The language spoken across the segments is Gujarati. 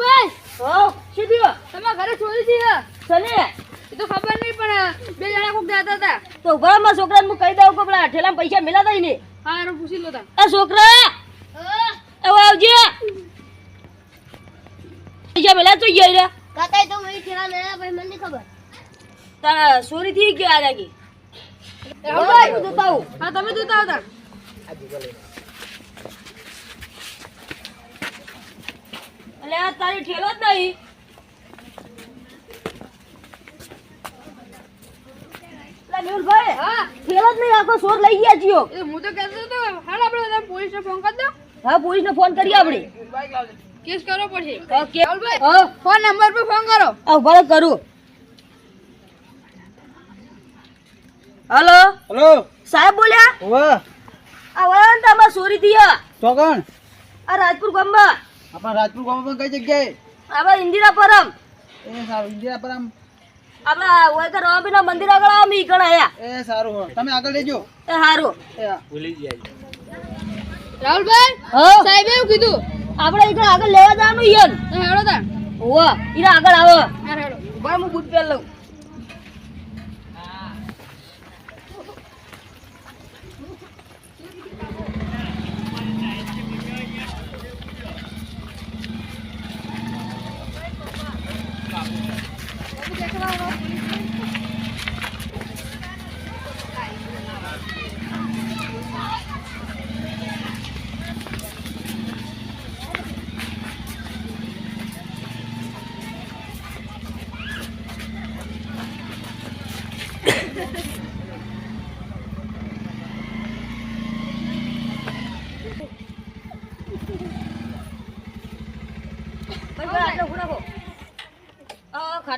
રાહુલભાઈ હો શું થયું? તમારા ઘરે ચોરી થઈ. સને એ તો ખબર નહીં પણ બે જણા કોક જતા હતા. તો ઊભા મારા છોકરાને હું કહી દઉં કે પેલા ઠેલામાં પૈસા મેલા ને હા એનો પૂછી લો તા એ છોકરા હવે આવજે. પૈસા મેલા તો ગયા રે. કાકા તો વહી ઠેલા લેલા ભાઈ મને ખબર. તારા ચોરી થઈ ગયા આ લાગી રાહુલભાઈ હું જોતા આવું. હા તમે જોતા હતા. એટલે આ તારી ઠેલો જ નહીં. મેહુલભાઈ, હા. ઠેલો જ નહીં આખો ચોર લઈ ગયા છીએ એ હું તો કહેતો હતો હાલ આપણે બધા પોલીસને ફોન કરી દો. હા પોલીસને ફોન કરીએ આપણે. કેસ કરવો પડશે. હા, કે- હા. ફોન નંબર પર ફોન કરો. ઊભા કરું. હેલો? હલો. સાહેબ બોલ્યા? ઓવા આ ને તમારે ચોરી ચોકણ આ રાજપુર ગામમાં આપણા રાજપુર ગામમાં પણ કઈ જગ્યાએ? આપણે ઇન્દિરા પરમ એ સારું ઇન્ડિયા પર આમ આપણા વૈકર રવાબીના મંદિર આગળ આમ ગણ આયા. એ સારું હો. તમે આગળ લેજો એ સારું એ હા. રાહુલભાઈ હા? સાહેબે એવું કીધું. આપણે ઈકડે આગળ લેવા જવાનું યન તો હેડો તા ઓવા ઈરા આગળ આવો. હેડો. બરાબર હું બૂટ પહેર લઉં.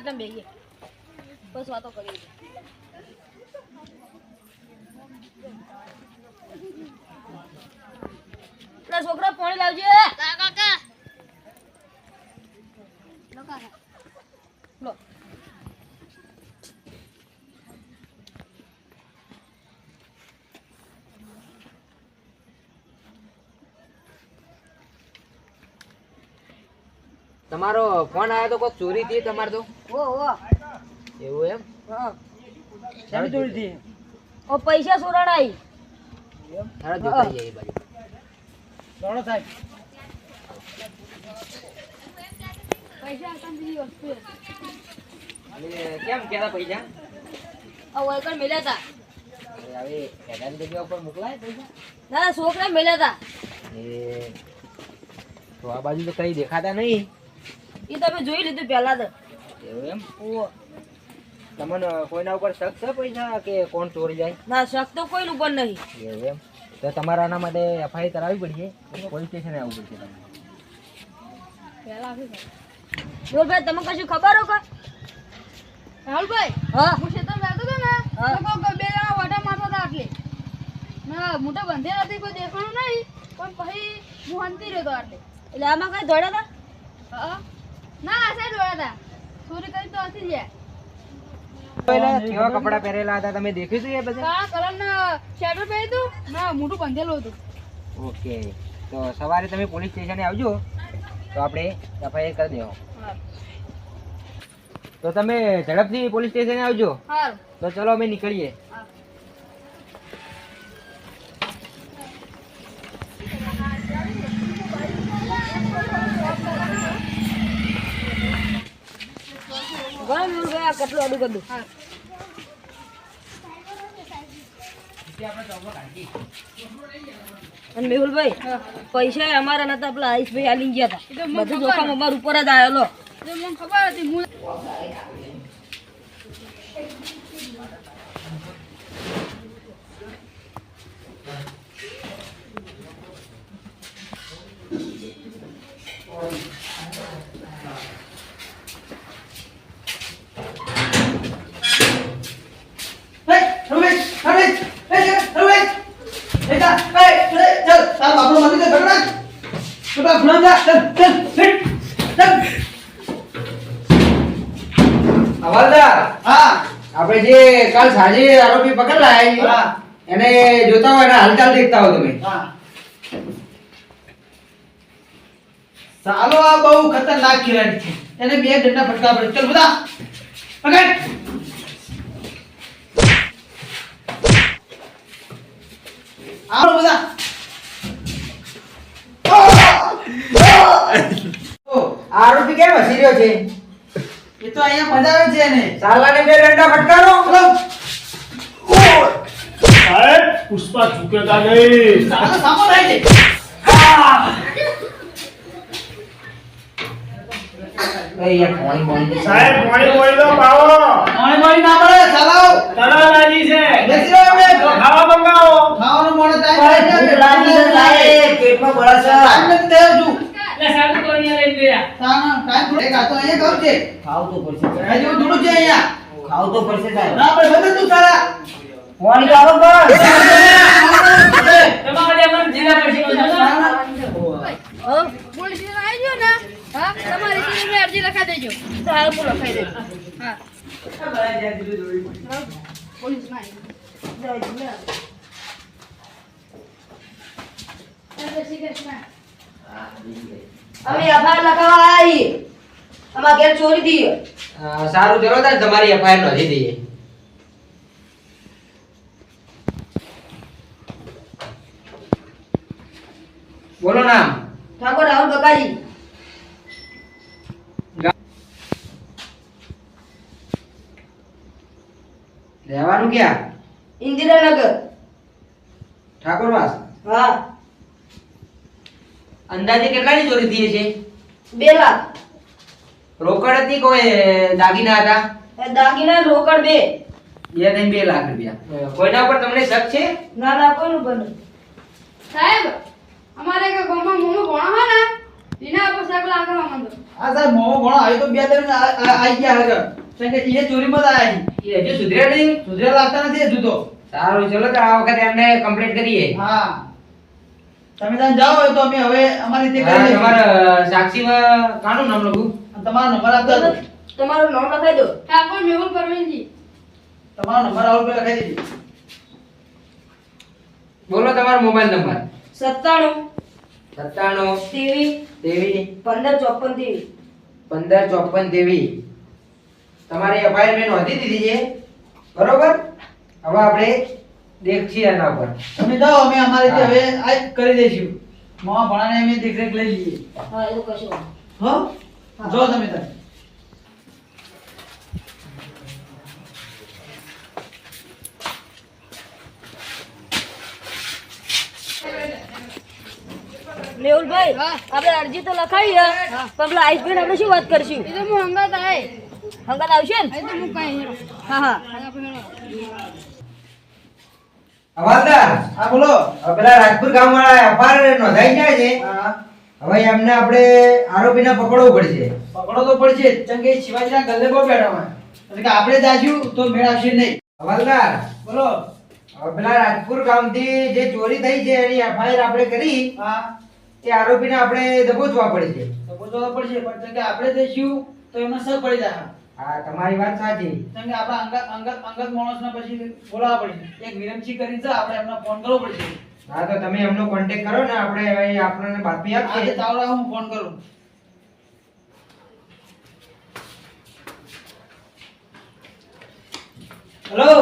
આ ખાટલામાં બેહીએ. બસ વાતો કરીએ. છોકરા, પાણી લાવજે. તમારો ફોન આવ્યો તો કોઈક ચોરી થઈ તમારે તો? એવું એમ? હા. ઓ પૈસા સોરાડાઈ. હાલો જોતા જઈએ એ બાજુ. દોડો સાહેબ. પૈસા હતા વસ્તુ કેમ કેતા પૈસા? આ વૈકર મેલ્યા તા હવે ખેડાની જગ્યા ઉપર મોકલાય પૈસા? ના છોકરા મેલ્યા તા એ તો આ બાજુ તો કઈ દેખાતા નહીં. એ તમે જોઈ લીધું પહેલા તો. એવું એમ? ઓ તમને કોઈના ઉપર શક છે પૈસા કે કોણ ચોરી જાય? ના શક તો કોઈ ઉપર નહીં. એવું એમ? તો તમારા આના માટે એફઆઈઆર કરાવવી પડશે? પોલીસ સ્ટેશને આવવું પડશે તમારે પહેલા તમને દો. જોરભાઈ તમે કશું ખબર હોય કા રાહુલભાઈ હા. હું ખેતર બેઠો હતો ને? તો કોક બે જણા વાટા મારતા હતા આટલે. ના મોટા બંધે નથી કોઈ દેખાણું નહીં. પણ પછી હું હંતી રહ્યો હતો આટલે. એટલે આમાં કઈ દોડ્યા હતા? હા. ના આ સાઈડ દોડ્યા હતા. ચોરી કરી તો હતી જ કેવા કપડા પહેરેલા હતા તમે દેખ્યું છે એ બધા? કાળા કલરના શેટર પહેર્યું હતું ના મોટું બંધેલું હતું. ઓકે તો સવારે તમે પોલીસ સ્ટેશને આવજો. તો આપણે એફઆઈઆર કરી દેવો. તો તમે ઝડપથી પોલીસ સ્ટેશને આવજો. તો ચલો અમે નીકળીએ. કેટલું આડું બધું અને મેહુલભાઈ પૈસા અમારા નતા પેલા આયુષભાઈ આલી ગયા હતા. બધું જોખમ અમારા ઉપર જ આવેલો ખબર હતી હું Hey, Ramesh, Ramesh, hey, hey, Ramesh. hey, જા, hey, hey, ચાલ, તારા બાપનો મારી દે, ભગવાન. છોકરા ભણવા જા, ચાલ, ચાલ, હેટ, ચાલ. હવાલદાર. હા, આપણે જે કાલ સાંજે આરોપી પકડલા હા, એને જોતા હોય એના હાલચાલ દેખતા હો તમે. હા. સાલો આ બહુ ખતરનાક ખેલાડી છે. એને બે ડંડા ફટકા પડે. ચલ બધા. પકડ. આવો બધા. આરોપી કેમ હસી રહ્યો છે? તો અહીંયા મજા આવે છે ને સાલાને બે ડંડા ફટકારો. ચલો સાહેબ પુષ્પા ચૂકેગા નહીં. સાલો સામો છે. સાહેબ પાણી પાણી પાવો. ના છે. બેસી આપણે ખાવા મંગાવો. ખાવાનું મોડે થાય છે સાહેબ, થોડો તો અહીંયા ખાવ છે ખાવું તો પડશે આ જેવું થોડું છે અહીંયા ખાવું તો પડશે સાહેબ ના આપણે બધે તું સારા પાણી તો આવો પણ હા પોલીસ સ્ટેશન આવી ને હા તમારી અરજી લખા દેજો સારું હું લખાઈ દેજો હા પોલીસ ના આવી શ્રી કૃષ્ણ અમે આભાર લખાવા આવી અમાર ઘેર ચોરી થઈ સારું ચલો તાર તમારી એફઆઈઆર નોંધી દઈએ. બોલો નામ. ઠાકોર રાહુલ બકાજી રહેવાનું ક્યાં? ઇન્દિરાનગર. ઠાકોરવાસ? હા. અંદાજે કેટલાની ચોરી થઈ છે બે લાખ. રોકડ હતી કોઈ દાગીના હતા? દાગીના રોકડ બે. બે થઈને બે લાખ રૂપિયા. કોઈના પર તમને શક છે? ના ના કોઈનું બને સાહેબ અમારે કે ગામમાં મોમો ભણો હોય ને એના ઉપર શક લાગવા માંડો. આ સાહેબ મોમો ભણો આવી તો બે ત્રણ આ- આ- ગયા આગળ કારણ કે એ ચોરીમાં જ આયા એ હજુ સુધર્યા નહીં? સુધરે લાગતા નથી હજુ તો. સારું ચલો તો આ વખતે એમને કમ્પ્લીટ કરીએ. હા. તમે ત્યાં જાઓ હોય તો અમે હવે અમારી રીતે કરી. તમારા સાક્ષીમાં કાનું નામ લખું? અને તમારો નંબર આપતા દો તમારું નામ લખાઈ દો. ઠાકોર મેહુલ પરવીનજી. તમારો નંબર આવો પેલા લખાઈ દેજો. બોલો તમારો મોબાઈલ નંબર. સત્તાણું. સત્તાણું. તેવી. તેવી. પંદર ચોપન તેવી. પંદર ચોપન તેવી. તમારી મેં નોંધી દીધી છે. બરોબર? હવે આપણે દેખીએ એના પર. તમે જાઓ અમે અમારે જે હવે આ કરી દઈશું. મોમા ભણાને અમે દેખરેખ લઈ લઈએ. હા એવું કશું હો? જો તમે તાર. મેહુલભાઈ આપણે અરજી તો લખાઈ હા. પણ પેલા આઈસબેન આપણે શું વાત કરશું? એ તો હું હંગાત આવે હંગાત આવશે ને? હા હું કઈ હેરો. હા હા હવાલદાર હા બોલો. પેલા રાજપુર ગામ વાળા અપાર નોંધાઈ જાય છે. હવે એમને આપણે આરોપીને પકડવું પડશે. પકડો તો પડશે એ શિવાજીના ગલ્લે બહુ બેઠા એટલે કે આપણે જાજુ તો મેળ આવશે નહીં. હવાલદાર બોલો. હવે પેલા રાજપુર ગામથી જે ચોરી થઈ છે એની એફઆઈઆર આપણે કરી હા. આરોપી આરોપીને આપણે દબોચવા પડશે. દબોચવા તો પડશે પણ કે આપણે જઈશું તો એમને સર પડી જાય. હા તમારી વાત સાચી. કેમ કે આપણા અંગત અંગત અંગત માણસને પછી બોલાવવા પડશે એક વિનંતી કરી છે આપણે એમને ફોન કરવો પડશે. હા તો તમે એમનો કોન્ટેક્ટ કરો ને આપણે હવે આપણને બાતમી આજે તાવરા હું ફોન કરું? હેલો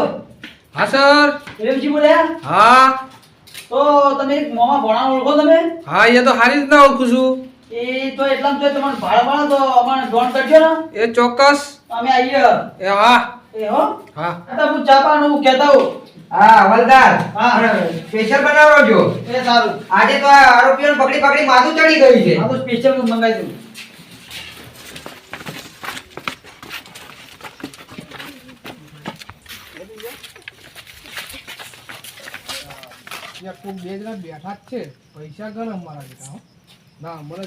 હા સર. વિરમસિંહ બોલ્યા? હા. તો તમે એક મોમાં ભણા ઓળખો તમે? હા એ તો હારી રીતના ઓળખું છું. એ તો એટલા તો તમારે ભાડા ભાડા તો અમારે ફોન કરજો ને. એ ચોક્કસ. અમે આવીએ એ હા. એ હો. હા. તો હું ચા હું કહેતા હું હા હવાલદાર. હા. સ્પેશિયલ બનાવજો એ સારું. આજે તો આ આરોપીઓને પકડી પકડી માથું ચડી ગયું છે. આ સ્પેશિયલ સ્પેશિયલ મંગાવી દઉં. કોક બે જણા બેઠા જ છે. પૈસા ગણ અમારા જેટલા ના મને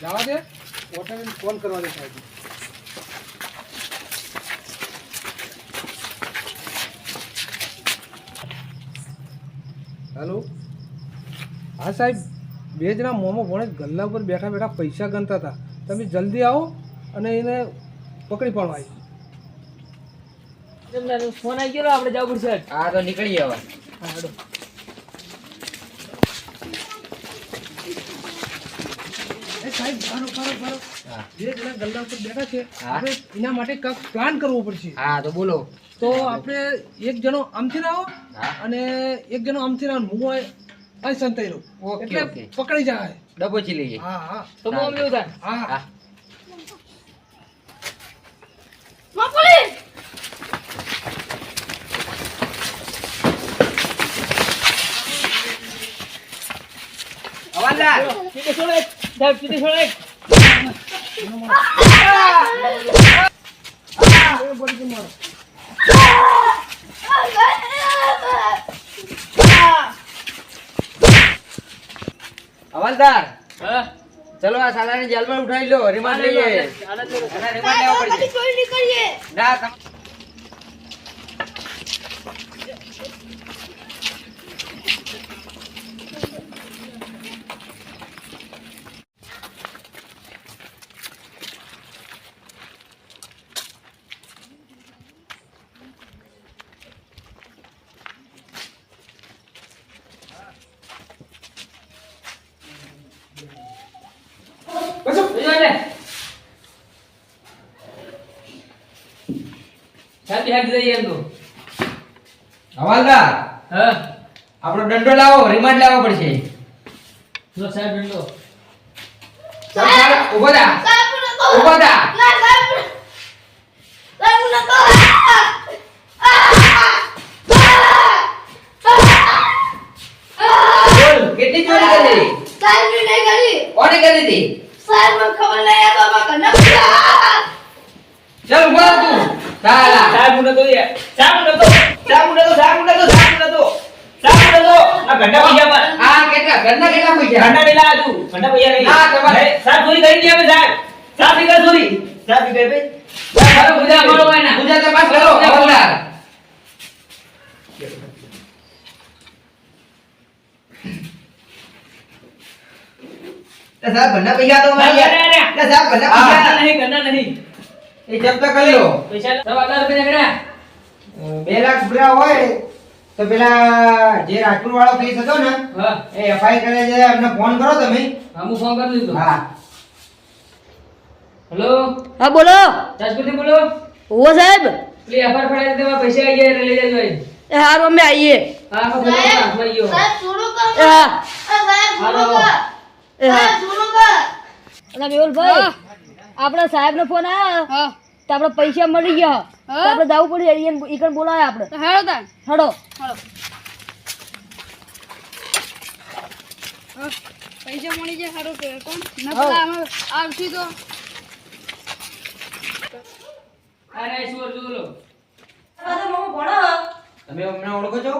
જવા દે. હોટેલ ફોન કરવા દે સાહેબ. હેલો? હા સાહેબ બે જણા મોમો ભણે ગલ્લા ઉપર બેઠા બેઠા પૈસા ગણતા હતા. તમે જલ્દી આવો અને એને પકડી પાડો આવી ફોન આવી ગયો આપણે જવું પડશે હા તો નીકળી હવે. હા હેડો. સાહેબ બારો બારો બારો હા. જે જણા ગલ્લા ઉપર બેઠા છે આપણે એના માટે કાંઈક પ્લાન કરવો પડશે. હા તો બોલો. તો આપણે એક જણો આમથી આવો અને એક જણો આમથી આવો. હું અહીં અહીં સંતાઈ રહું ઓકે, ઓકે. પકડી જાય ડબોચી લઈએ. હા હા. તો હું અમને થાય હા. હા. મગફળી હવાલદાર સીધે છોડે સાહેબ સીધે છોડે હવાલદાર હા? ચલો આ સાલાની જેલમાં ઉઠાવી લો રિમાન્ડ લઈએ. રિમાન્ડ લેવા પડશે. ના તમ- બીજું ને સાહેબ બિહાર જઈએ તો. હવાલદાર હ? આપણો દંડો લાવો રિમાન્ડ લાવવો પડશે. જો સાહેબ દંડો. ચાલ, ચાલ, થા. સાહેબ નતો થા. ના સાહેબ સાહેબ હું નતો કેટલી ચોરી કરી સાહેબ ને કરી કોને કરી હતી? સાહેબ મને ખબર નહીં આ બાબા પૈસા ચાલ ઊભો તું. ચાલ સાહેબ હું નતો યાર. સાહેબ સાહેબ સાહેબ સાહેબ સાહેબ આ ઘંટા પૈસા પર. આ કેટલા ઘરના કેટલા પૈસા? ઘંટા પેલા આજુ ઘંટા પૈસા નહીં. હા, તમારે. સાહેબ ચોરી કરી દીધી અમે સાહેબ સાહેબ નીકળ ચોરી. સાહેબ નીકળ ભાઈ સાહેબ ગુજા મારો ભાઈ ના. ગુજરાત તપાસ કરો હવાલદાર સાહેબ ઘરના પૈસા તો સાહેબ, હા. પૈસા નહીં ઘરના નહીં. એ જપ્ત કરી લો. પૈસા સાહેબ આટલા રૂપિયા નીકળ્યા બે લાખ રૂપિયા હોય તો પેલા જે રાજપુર વાળો કેસ હતો ને હા. એ એફઆઈ કરે છે એમને ફોન કરો તમે. હા હું ફોન કરી દીધો હા. હેલો? હા બોલો. રાજપૂતી બોલો. ઓ સાહેબ. પેલી એફઆર ફડાઈ દેવા પૈસા આવી ગયા લઈ જજો એ હાર અમે આવીએ. હા હા બોલો ગયો. સાહેબ શરૂ કરો. એ હા. સાહેબ શરૂ કરો. એ હા. શરૂ કરો. અલા અને મેહુલભાઈ આપણા સાહેબ નો ફોન આવ્યો તો આપડે પૈસા મળી ગયા. તો હા? જવું પડે ઈકન ઈકન બોલાવે આપડે હેડો પૈસા મળી જાય સારું કે કોણ? ના પેલા તો. અરે સુર જોલો તમે અમને ઓળખો છો?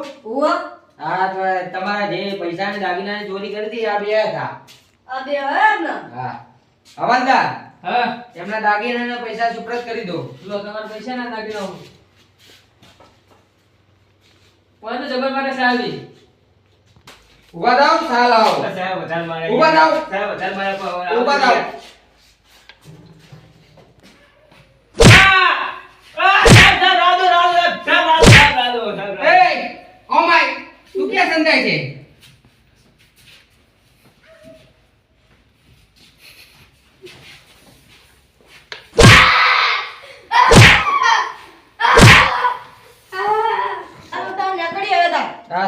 હા તમારા જે પૈસા ને દાગીના ચોરી કરી હતી આ બે હતા હા. હવાલદાર. હા. એમના દાગીના પૈસા સુપ્રત કરી દો. લો તમારા પૈસા ના નાખી દો કોઈ તો જબર મારે સાહેબ ઊભા થાવ સાલ આવો. સાહેબ વધારે મારે ઊભા થાવ. સાહેબ વધારે મારે ઊભા થાવ. ઓ માય તું ક્યાં સંધાય છે?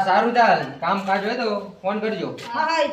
સારું ચાલ. કામ કાજ હોય તો ફોન કરજો. હા હા.